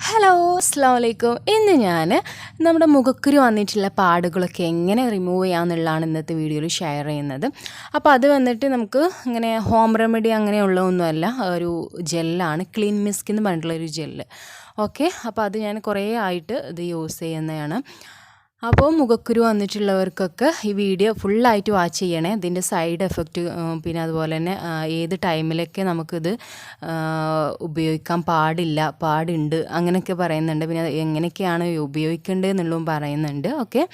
Hello അസ്സാം വലൈക്കും ഇന്ന് ഞാൻ നമ്മുടെ മുഖക്കുരു വന്നിട്ടുള്ള പാടുകളൊക്കെ എങ്ങനെ റിമൂവ് ചെയ്യാമെന്നുള്ളതാണ് ഇന്നത്തെ വീഡിയോയിൽ ഷെയർ ചെയ്യുന്നത്. അപ്പോൾ അത് വന്നിട്ട് നമുക്ക് ഇങ്ങനെ ഹോം റെമഡി അങ്ങനെയുള്ളതൊന്നുമല്ല ഒരു ജെല്ലാണ് ക്ലീൻ മിസ്ക് എന്ന് പറഞ്ഞിട്ടുള്ളൊരു ജെല്ല് ഓക്കെ അപ്പോൾ അത് ഞാൻ കുറേ ആയിട്ട് ഇത് യൂസ് ചെയ്യുന്നതാണ്. അപ്പോൾ മുഖക്കുരു വന്നിട്ടുള്ളവർക്കൊക്കെ ഈ വീഡിയോ ഫുള്ളായിട്ട് വാച്ച് ചെയ്യണേ. ഇതിന്റെ സൈഡ് എഫക്റ്റ് പിന്നെ അതുപോലെ തന്നെ ഏത് ടൈമിലൊക്കെ നമുക്കിത് ഉപയോഗിക്കാൻ പാടില്ല പാടുണ്ട് അങ്ങനെയൊക്കെ പറയുന്നുണ്ട്. പിന്നെ എങ്ങനെയൊക്കെയാണ് ഉപയോഗിക്കേണ്ടത് എന്നുള്ളതും പറയുന്നുണ്ട്. ഓക്കെ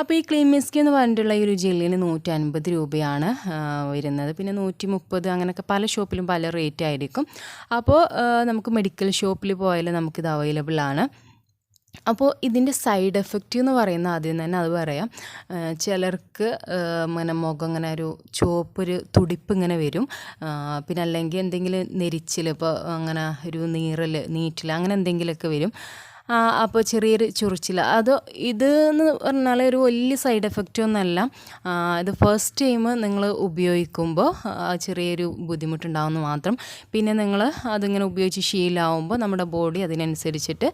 അപ്പോൾ ഈ ക്ലീൻ മിസ്കി എന്ന് പറഞ്ഞിട്ടുള്ള ഈ ഒരു ജെല്ലിന് നൂറ്റി അൻപത് രൂപയാണ് വരുന്നത്. പിന്നെ നൂറ്റി മുപ്പത് അങ്ങനെയൊക്കെ പല ഷോപ്പിലും പല റേറ്റ് ആയിരിക്കും. അപ്പോൾ നമുക്ക് മെഡിക്കൽ ഷോപ്പിൽ പോയാലും നമുക്കിത് അവൈലബിൾ ആണ്. അപ്പോൾ ഇതിന്റെ സൈഡ് എഫക്റ്റ് എന്ന് പറയുന്ന ആദ്യം തന്നെ അത് പറയാം. ചിലർക്ക് ഇങ്ങനെ മുഖം ഇങ്ങനെ ഒരു ചുവപ്പൊരു തുടിപ്പ് ഇങ്ങനെ വരും. പിന്നെ അല്ലെങ്കിൽ എന്തെങ്കിലും നെരിച്ചിൽ ഇപ്പോൾ അങ്ങനെ ഒരു നീറൽ നീറ്റിൽ അങ്ങനെ എന്തെങ്കിലുമൊക്കെ വരും. അപ്പോൾ ചെറിയൊരു ചൊറിച്ചിൽ അത് ഇത് എന്ന് പറഞ്ഞാൽ ഒരു വലിയ സൈഡ് എഫക്റ്റ് ഒന്നല്ല. ഇത് ഫസ്റ്റ് ടൈം നിങ്ങൾ ഉപയോഗിക്കുമ്പോൾ ചെറിയൊരു ബുദ്ധിമുട്ടുണ്ടാവുമെന്ന് മാത്രം. പിന്നെ നിങ്ങൾ അതിങ്ങനെ ഉപയോഗിച്ച് ശീലാവുമ്പോൾ നമ്മുടെ ബോഡി അതിനനുസരിച്ചിട്ട്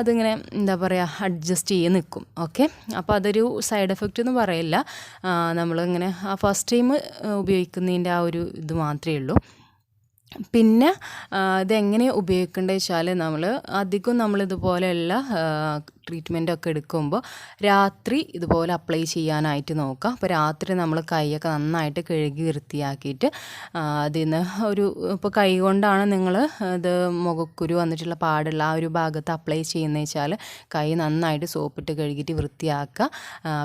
അതിങ്ങനെ എന്താ പറയുക അഡ്ജസ്റ്റ് ചെയ്ത് നിൽക്കും. ഓക്കെ അപ്പോൾ അതൊരു സൈഡ് എഫക്റ്റ് എന്ന് പറയില്ല. നമ്മളിങ്ങനെ ആ ഫസ്റ്റ് ടൈം ഉപയോഗിക്കുന്നതിന്റെ ആ ഒരു ഇത് മാത്രമേ ഉള്ളൂ. പിന്നെ ഇതെങ്ങനെ ഉപയോഗിക്കേണ്ടത് വെച്ചാൽ നമ്മൾ അധികം നമ്മളിതുപോലെയുള്ള ട്രീറ്റ്മെന്റ് ഒക്കെ എടുക്കുമ്പോൾ രാത്രി ഇതുപോലെ അപ്ലൈ ചെയ്യാനായിട്ട് നോക്കുക. അപ്പോൾ രാത്രി നമ്മൾ കൈയൊക്കെ നന്നായിട്ട് കഴുകി വൃത്തിയാക്കിയിട്ട് അതിൽ നിന്ന് ഒരു ഇപ്പോൾ കൈ കൊണ്ടാണ് നിങ്ങൾ ഇത് മുഖക്കുരു വന്നിട്ടുള്ള പാടുള്ള ആ ഒരു ഭാഗത്ത് അപ്ലൈ ചെയ്യുന്നത് വെച്ചാൽ കൈ നന്നായിട്ട് സോപ്പിട്ട് കഴുകിയിട്ട് വൃത്തിയാക്കുക.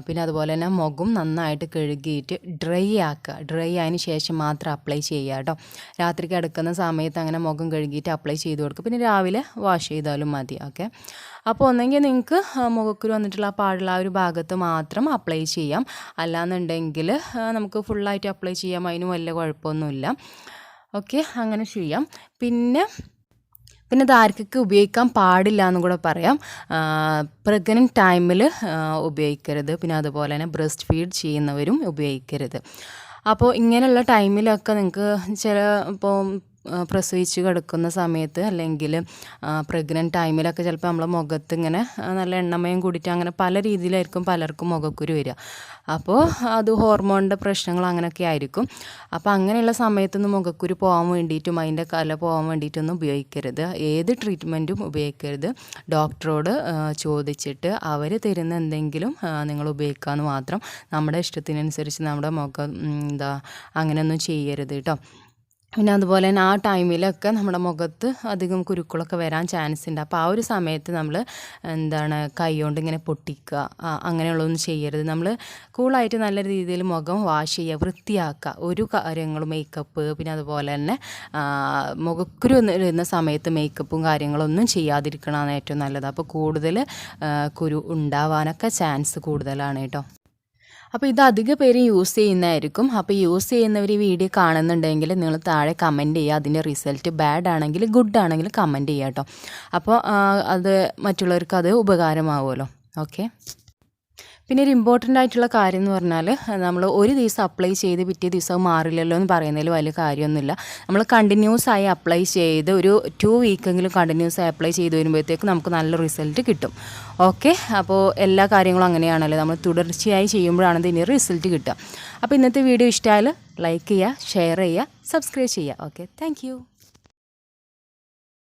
പിന്നെ അതുപോലെ തന്നെ മുഖം നന്നായിട്ട് കഴുകിയിട്ട് ഡ്രൈ ആക്കുക. ഡ്രൈ ആയതിന് ശേഷം മാത്രം അപ്ലൈ ചെയ്യുക കേട്ടോ. രാത്രി കിടക്കുന്ന സമയത്ത് അങ്ങനെ മുഖം കഴുകിയിട്ട് അപ്ലൈ ചെയ്ത് കൊടുക്കുക പിന്നെ രാവിലെ വാഷ് ചെയ്താലും മതി. ഓക്കെ അപ്പോൾ ഒന്നെങ്കിൽ നിങ്ങൾക്ക് മുഖക്കുരു വന്നിട്ടുള്ള ആ പാടുള്ള ആ ഒരു ഭാഗത്ത് മാത്രം അപ്ലൈ ചെയ്യാം. അല്ലാന്നുണ്ടെങ്കിൽ നമുക്ക് ഫുള്ളായിട്ട് അപ്ലൈ ചെയ്യാം. അതിന് വലിയ കുഴപ്പമൊന്നുമില്ല. ഓക്കെ അങ്ങനെ ചെയ്യാം. പിന്നെ പിന്നെ ഇത് ഉപയോഗിക്കാൻ പാടില്ല എന്നും കൂടെ പറയാം. പ്രഗ്നന്റ് ടൈമിൽ ഉപയോഗിക്കരുത്. പിന്നെ അതുപോലെ തന്നെ ബ്രസ്റ്റ് ഫീഡ് ചെയ്യുന്നവരും ഉപയോഗിക്കരുത്. അപ്പോൾ ഇങ്ങനെയുള്ള ടൈമിലൊക്കെ നിങ്ങൾക്ക് ചില ഇപ്പോൾ പ്രസവിച്ച് കിടക്കുന്ന സമയത്ത് അല്ലെങ്കിൽ പ്രഗ്നന്റ് ടൈമിലൊക്കെ ചിലപ്പോൾ നമ്മളെ മുഖത്ത് ഇങ്ങനെ നല്ല എണ്ണമയം കൂടിയിട്ട് അങ്ങനെ പല രീതിയിലായിരിക്കും പലർക്കും മുഖക്കുരു വരിക. അപ്പോൾ അത് ഹോർമോണിന്റെ പ്രശ്നങ്ങൾ അങ്ങനെയൊക്കെ ആയിരിക്കും. അപ്പോൾ അങ്ങനെയുള്ള സമയത്തൊന്നും മുഖക്കുരു പോകാൻ വേണ്ടിയിട്ടും അതിന്റെ കല പോകാൻ വേണ്ടിയിട്ടൊന്നും ഉപയോഗിക്കരുത്. ഏത് ട്രീറ്റ്മെന്റും ഉപയോഗിക്കരുത്. ഡോക്ടറോട് ചോദിച്ചിട്ട് അവർ തരുന്ന എന്തെങ്കിലും നിങ്ങൾ ഉപയോഗിക്കാമെന്ന് മാത്രം. നമ്മുടെ ഇഷ്ടത്തിനനുസരിച്ച് നമ്മുടെ മുഖം എന്താ അങ്ങനെയൊന്നും ചെയ്യരുത് കേട്ടോ പിന്നെ അതുപോലെ തന്നെ ആ ടൈമിലൊക്കെ നമ്മുടെ മുഖത്ത് അധികം കുരുക്കളൊക്കെ വരാൻ ചാൻസ് ഉണ്ട്. അപ്പോൾ ആ ഒരു സമയത്ത് നമ്മൾ എന്താണ് കൈകൊണ്ട് ഇങ്ങനെ പൊട്ടിക്കുക അങ്ങനെയുള്ളതൊന്നും ചെയ്യരുത്. നമ്മൾ കൂളായിട്ട് നല്ല രീതിയിൽ മുഖം വാഷ് ചെയ്യുക വൃത്തിയാക്കുക. ഒരു കാര്യങ്ങളും മേക്കപ്പ് പിന്നെ അതുപോലെ തന്നെ മുഖക്കുരു വരുന്ന സമയത്ത് മേക്കപ്പും കാര്യങ്ങളൊന്നും ചെയ്യാതിരിക്കണതാണ് ഏറ്റവും നല്ലത്. അപ്പോൾ കൂടുതൽ കുരു ഉണ്ടാവാനൊക്കെ ചാൻസ് കൂടുതലാണ് കേട്ടോ. അപ്പോൾ ഇത് അധിക പേര് യൂസ് ചെയ്യുന്നതായിരിക്കും. അപ്പോൾ യൂസ് ചെയ്യുന്നവർ ഈ വീഡിയോ കാണുന്നുണ്ടെങ്കിൽ നിങ്ങൾ താഴെ കമന്റ് ചെയ്യുക. അതിന്റെ റിസൾട്ട് ബാഡ് ആണെങ്കിൽ ഗുഡ് ആണെങ്കിൽ കമന്റ് ചെയ്യുക കേട്ടോ. അപ്പോൾ അത് മറ്റുള്ളവർക്ക് അത് ഉപകാരമാവുമല്ലോ. ഓക്കെ പിന്നെ ഒരു ഇമ്പോർട്ടന്റ് ആയിട്ടുള്ള കാര്യം എന്ന് പറഞ്ഞാൽ നമ്മൾ ഒരു ദിവസം അപ്ലൈ ചെയ്ത് പിറ്റേ ദിവസം മാറില്ലല്ലോ എന്ന് പറയുന്നതിൽ വലിയ കാര്യമൊന്നുമില്ല. നമ്മൾ കണ്ടിന്യൂസ് ആയി അപ്ലൈ ചെയ്ത് ഒരു ടു വീക്കെങ്കിലും കണ്ടിന്യൂസ് ആയി അപ്ലൈ ചെയ്ത് വരുമ്പോഴത്തേക്ക് നമുക്ക് നല്ല റിസൾട്ട് കിട്ടും. ഓക്കെ അപ്പോൾ എല്ലാ കാര്യങ്ങളും അങ്ങനെയാണല്ലോ. നമ്മൾ തുടർച്ചയായി ചെയ്യുമ്പോഴാണ് ഇതിന് റിസൾട്ട് കിട്ടുക. അപ്പോൾ ഇന്നത്തെ വീഡിയോ ഇഷ്ടമായാൽ ലൈക്ക് ചെയ്യുക ഷെയർ ചെയ്യുക സബ്സ്ക്രൈബ് ചെയ്യുക. Okay thank